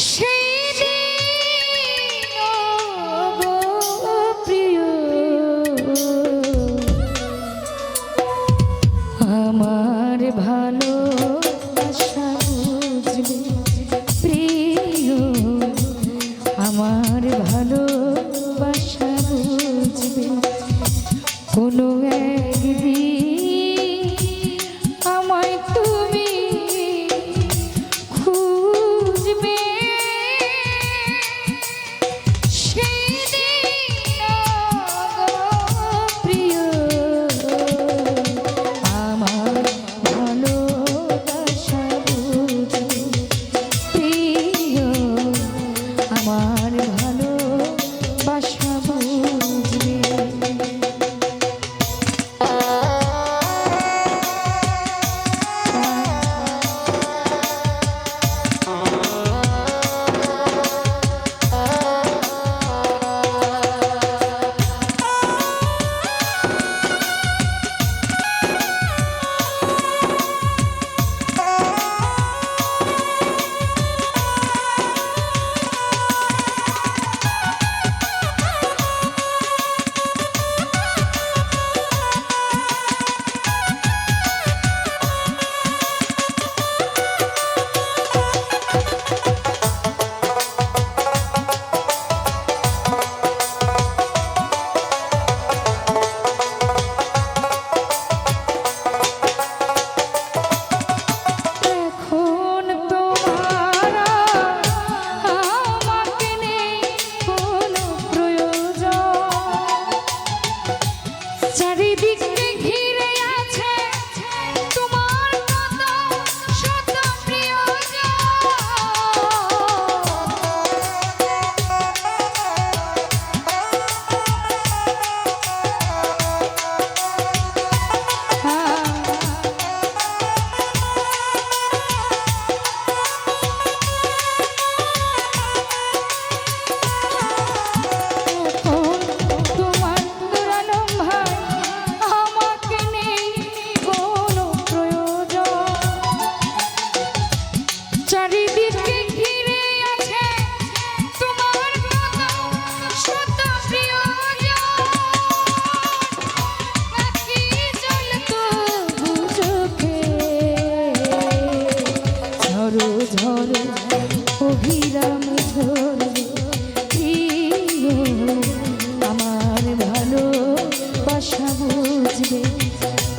share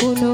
কোনো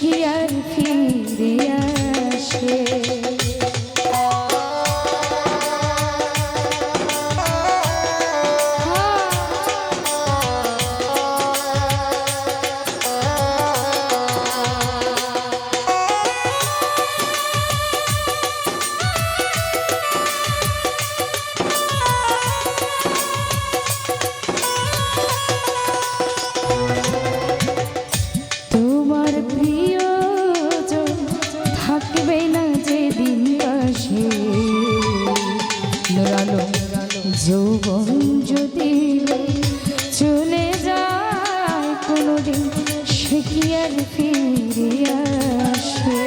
কি আর ফিরে আসে। যৌবন যদি চলে যায় কোনোদিন সে কি আর ফিরে আসে?